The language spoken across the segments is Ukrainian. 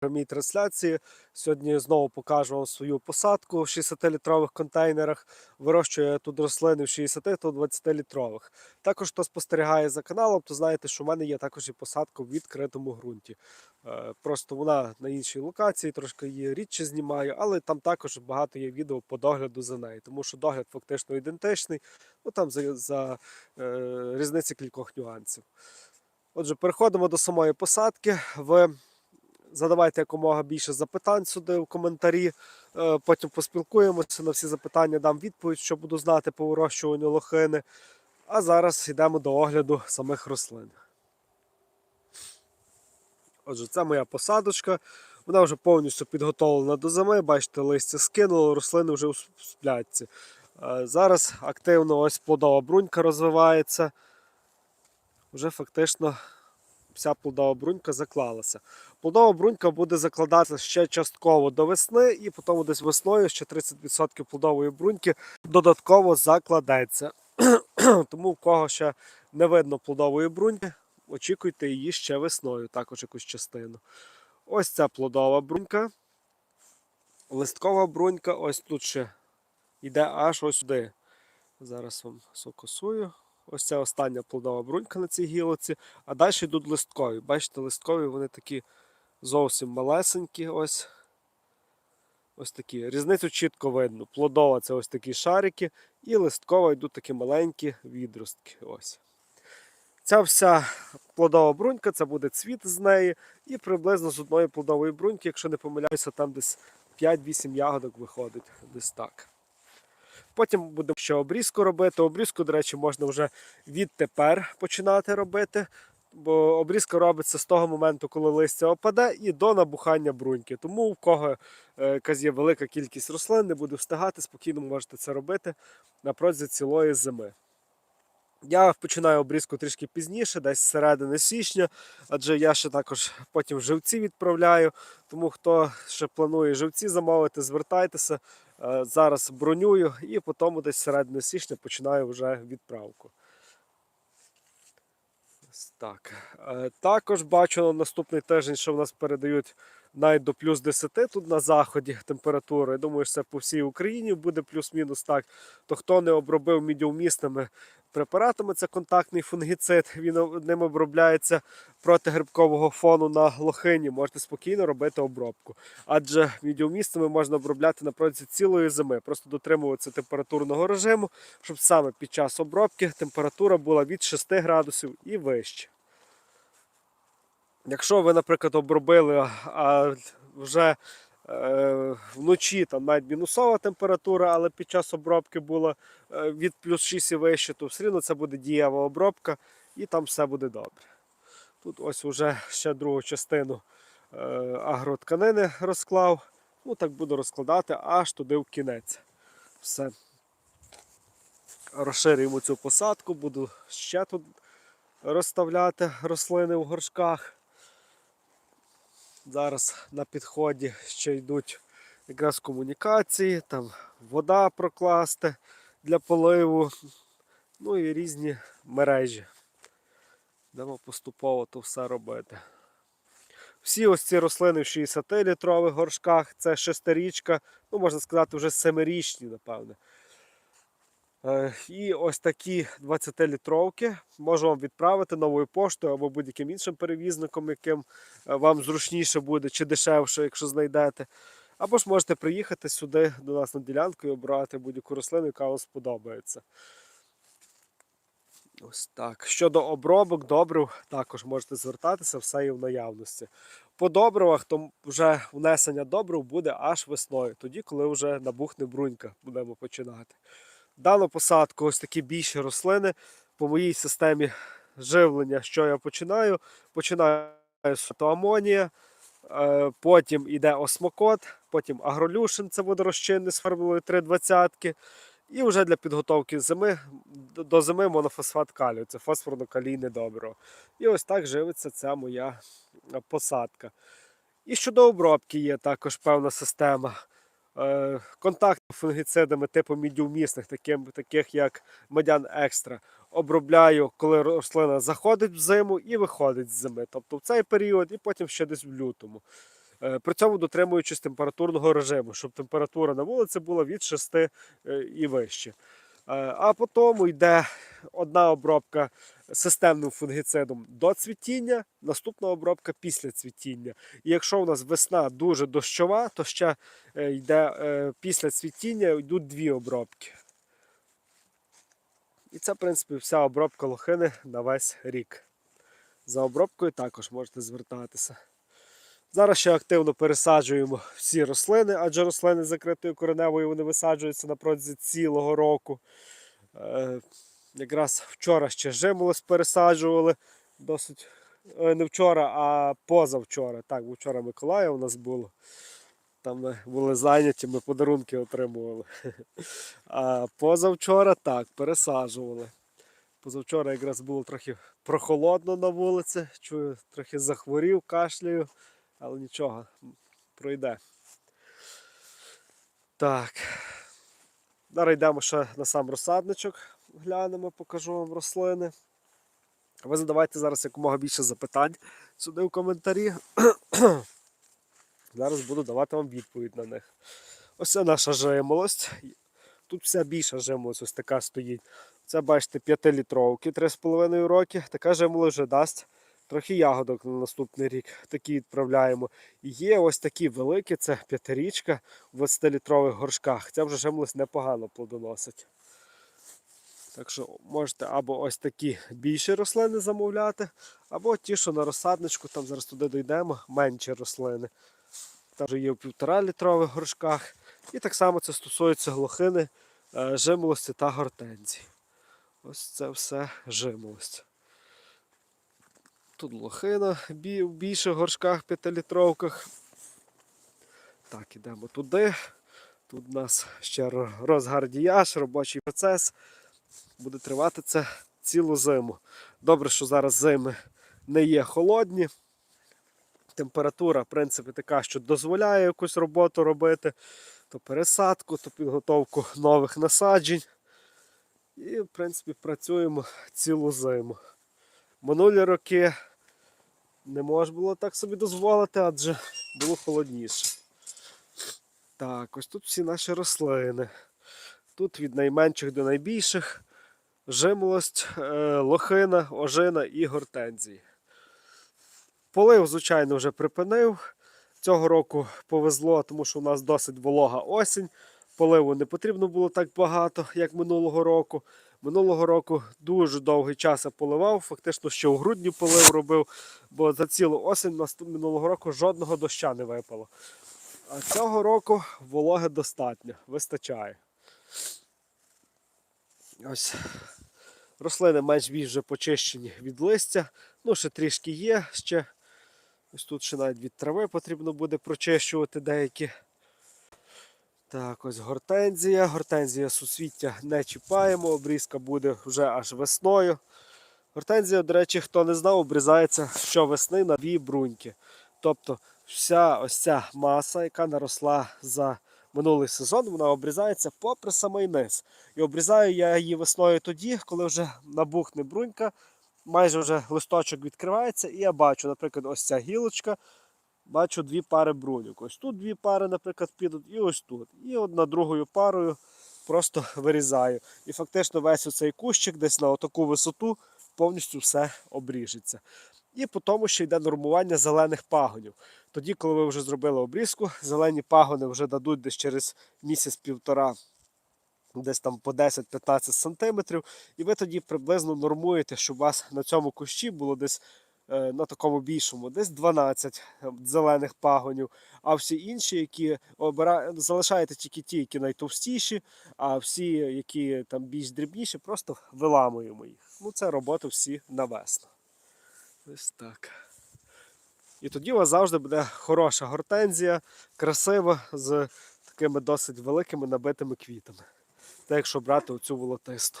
прямій трансляції. Сьогодні знову покажу вам свою посадку в 60-літрових контейнерах. Вирощую тут рослини в 60 та 20-літрових. Також хто спостерігає за каналом, то знаєте, що в мене є також і посадка в відкритому ґрунті. Е, Просто вона на іншій локації, трошки її рідше знімаю, але там також багато є відео по догляду за нею, тому що догляд фактично ідентичний, ну там за, за е, різниці кількох нюансів. Отже, переходимо до самої посадки. Ви задавайте якомога більше запитань сюди в коментарі. Е, Потім поспілкуємося на всі запитання, дам відповідь, що буду знати по вирощуванню лохини. А зараз йдемо до огляду самих рослин. Отже, це моя посадочка. Вона вже повністю підготовлена до зими. Бачите, листя скинуло, рослини вже у сплятці. Е, Зараз активно ось плодова брунька розвивається. Вже фактично вся плодова брунька заклалася. Плодова брунька буде закладатися ще частково до весни, і потім десь весною ще 30% плодової бруньки додатково закладеться. Тому в кого ще не видно плодової бруньки, очікуйте її ще весною, також якусь частину. Ось ця плодова брунька. Листкова брунька, ось тут ще йде аж ось сюди. Зараз вам сокосую. Ось це остання плодова брунька на цій гілоці. А далі йдуть листкові. Бачите, листкові вони такі зовсім малесенькі. Ось ось такі. Різницю чітко видно. Плодова це ось такі шарики, і листкова йдуть такі маленькі відростки. Ось. Ця вся плодова брунька, це буде цвіт з неї. І приблизно з одної плодової бруньки, якщо не помиляюся, там десь 5-8 ягодок виходить. Десь так. Потім будемо ще обрізку робити. Обрізку, до речі, можна вже відтепер починати робити. Бо обрізка робиться з того моменту, коли листя опаде, і до набухання бруньки. Тому в кого е, якась є велика кількість рослин, не буде встигати, спокійно можете це робити на протязі цілої зими. Я починаю обрізку трішки пізніше, десь з середини січня, адже я ще також потім живці відправляю. Тому хто ще планує живці замовити, звертайтеся. Е, Зараз бронюю і потім десь середини січня починаю вже відправку. Так. Е, Також бачу на наступний тиждень, що в нас передають навіть до плюс 10 тут на заході температури. Я думаю, що це по всій Україні буде плюс-мінус так. То хто не обробив мідіумісними препаратами, це контактний фунгіцид, він ним обробляється проти грибкового фону на лохині. Можете спокійно робити обробку. Адже мідіумістами можна обробляти на протязі цілої зими. Просто дотримуватися температурного режиму, щоб саме під час обробки температура була від 6 градусів і вище. Якщо ви, наприклад, обробили, вже вночі там навіть мінусова температура, але під час обробки була е, від плюс 6 і вище, то все одно це буде дієва обробка і там все буде добре. Тут ось уже ще другу частину е, агротканини розклав. Ну так буду розкладати аж туди в кінець. Все. Розширюємо цю посадку, буду ще тут розставляти рослини в горшках. Зараз на підході ще йдуть якраз комунікації, там вода прокласти для поливу, ну і різні мережі. Будемо поступово то все робити. Всі ось ці рослини в 60-літрових горшках, це шестирічка, ну можна сказати, вже семирічні, напевне. Е, І ось такі 20-літровки можу вам відправити новою поштою або будь-яким іншим перевізником, яким е, вам зручніше буде чи дешевше, якщо знайдете. Або ж можете приїхати сюди до нас на ділянку і обрати будь-яку рослину, яка вам сподобається. Ось так. Щодо обробок, добрив, також можете звертатися, все є в наявності. По добривах, то вже внесення добрив буде аж весною, тоді, коли вже набухне брунька, будемо починати. Дану посадку ось такі більші рослини. По моїй системі живлення, що я починаю, починаю з амонія, е, потім йде осмокот, потім агролюшин, це буде розчинний з формулою 3,20. І вже для підготовки зими до- зими монофосфат калію, це фосфорно-калійне добриво. І ось так живиться ця моя посадка. І щодо обробки є також певна система. Е, Контакт з фунгіцидами типу мідіумісних, таких як медян екстра, обробляю, коли рослина заходить в зиму і виходить з зими. Тобто в цей період, і потім ще десь в лютому. Е, При цьому дотримуючись температурного режиму, щоб температура на вулиці була від 6 е, і вище. Е, А потім йде одна обробка системним фунгіцидом до цвітіння, наступна обробка після цвітіння. І якщо у нас весна дуже дощова, то ще е, йде е, після цвітіння йдуть дві обробки. І це, в принципі, вся обробка лохини на весь рік. За обробкою також можете звертатися. Зараз ще активно пересаджуємо всі рослини, адже рослини з закритою кореневою вони висаджуються на протязі цілого року. Е, якраз вчора ще жимолось пересаджували. Досить е, не вчора, а позавчора. Так, вчора Миколаїв у нас було. Там ми були зайняті, ми подарунки отримували. А позавчора так, пересаджували. Позавчора якраз було трохи прохолодно на вулиці, чую, трохи захворів, кашляю, але нічого, пройде. Так. Зараз йдемо ще на сам розсадничок, глянемо, покажу вам рослини. Ви задавайте зараз якомога більше запитань сюди в коментарі. Зараз буду давати вам відповідь на них. Ось це наша жимолость. Тут вся більша жимолость ось така стоїть. Це, бачите, 5-літровки, 3,5 роки. Така жимолость вже дасть трохи ягодок на наступний рік. Такі відправляємо. І є ось такі великі, це п'ятирічка в 20-літрових горшках. Ця вже жимолость непогано плодоносить. Так що можете або ось такі більші рослини замовляти, або ті, що на розсадничку, там зараз туди дійдемо, менші рослини. Там є в півтора літрових горшках. І так само це стосується глухини, е, жимолості та гортензії. Ось це все жимолость. Тут лохина в більших горшках, п'ятилітровках. Так, ідемо туди. Тут у нас ще розгардіяж, робочий процес. Буде тривати це цілу зиму. Добре, що зараз зими не є холодні. Температура, в принципі, така, що дозволяє якусь роботу робити, то пересадку, то підготовку нових насаджень. І, в принципі, працюємо цілу зиму. Минулі роки не можна було так собі дозволити, адже було холодніше. Так, ось тут всі наші рослини. Тут від найменших до найбільших жимолость, е, лохина, ожина і гортензії. Полив, звичайно, вже припинив. Цього року повезло, тому що у нас досить волога осінь. Поливу не потрібно було так багато, як минулого року. Минулого року дуже довгий час я поливав, фактично ще у грудні полив робив, бо за цілу осінь нас минулого року жодного доща не випало. А цього року вологи достатньо, вистачає. Ось рослини менш більш вже почищені від листя. Ну, ще трішки є. Ще ось тут ще навіть від трави потрібно буде прочищувати деякі. Так, ось гортензія. Гортензія суцвіття не чіпаємо, обрізка буде вже аж весною. Гортензія, до речі, хто не знав, обрізається щовесни на дві бруньки. Тобто вся ось ця маса, яка наросла за минулий сезон, вона обрізається попри самий низ. І обрізаю я її весною тоді, коли вже набухне брунька, майже вже листочок відкривається, і я бачу, наприклад, ось ця гілочка. Бачу дві пари бруньок. Ось тут дві пари, наприклад, підуть, і ось тут. І одна другою парою просто вирізаю. І фактично весь оцей кущик десь на отаку висоту повністю все обріжеться. І по тому ще йде нормування зелених пагонів. Тоді, коли ви вже зробили обрізку, зелені пагони вже дадуть десь через місяць-півтора, десь там по 10-15 см. І ви тоді приблизно нормуєте, щоб у вас на цьому кущі було десь на такому більшому, десь 12 зелених пагонів, а всі інші, які обира... залишаєте тільки ті, які найтовстіші, а всі, які там більш дрібніші, просто виламуємо їх. Ну, це роботи всі на весну. Ось так. І тоді у вас завжди буде хороша гортензія, красива, з такими досить великими набитими квітами. Це якщо брати оцю волотисту.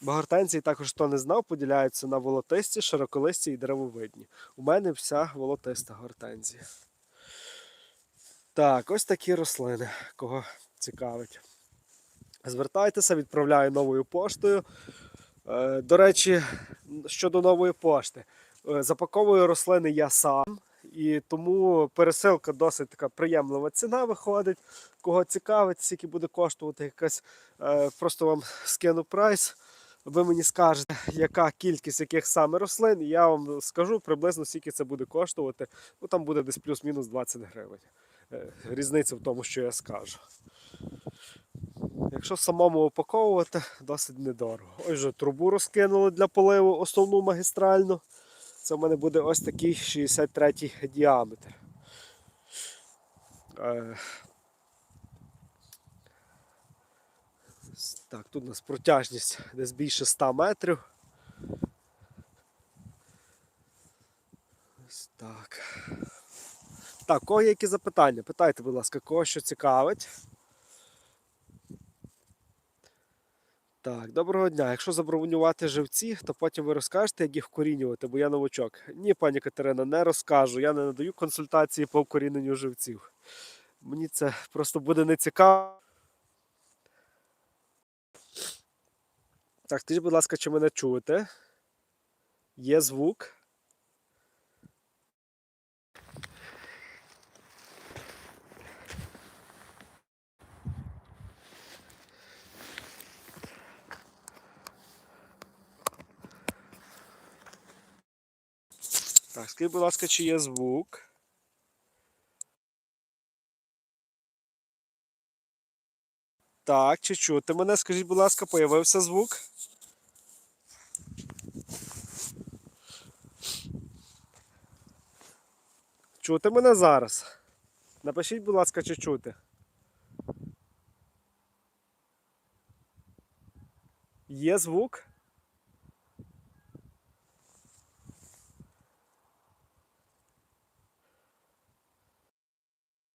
Бо гортензії також, хто не знав, поділяються на волотисті, широколисті і деревовидні. У мене вся волотиста гортензія. Так, ось такі рослини, кого цікавить. Звертайтеся, відправляю новою поштою. Е, До речі, щодо нової пошти, Е, запаковую рослини я сам. І І тому пересилка досить така приємлива ціна виходить. Кого цікавить, скільки буде коштувати якась, е, просто вам скину прайс. Ви мені скажете, яка кількість яких саме рослин, і я вам скажу приблизно скільки це буде коштувати. Ну там буде десь плюс-мінус 20 гривень. Е, Різниця в тому, що я скажу. Якщо самому упаковувати, досить недорого. Ось же трубу розкинули для поливу, основну магістральну. Це в мене буде ось такий 63 діаметр. Е, Так, тут у нас протяжність десь більше 100 метрів. Ось так. Так, кого є які запитання? Питайте, будь ласка, кого що цікавить. Так, доброго дня. Якщо забронювати живці, то потім ви розкажете, як їх вкорінювати, бо я новачок. Ні, пані Катерина, не розкажу. Я не надаю консультації по вкоріненню живців. Мені це просто буде нецікаво. Так, скажіть, будь ласка, чи мене чуєте? Є звук. Так, скажіть, будь ласка, чи є звук? Так, чи чути мене? Скажіть, будь ласка, появився звук? Чути мене зараз? Напишіть, будь ласка, чи чути. Є звук?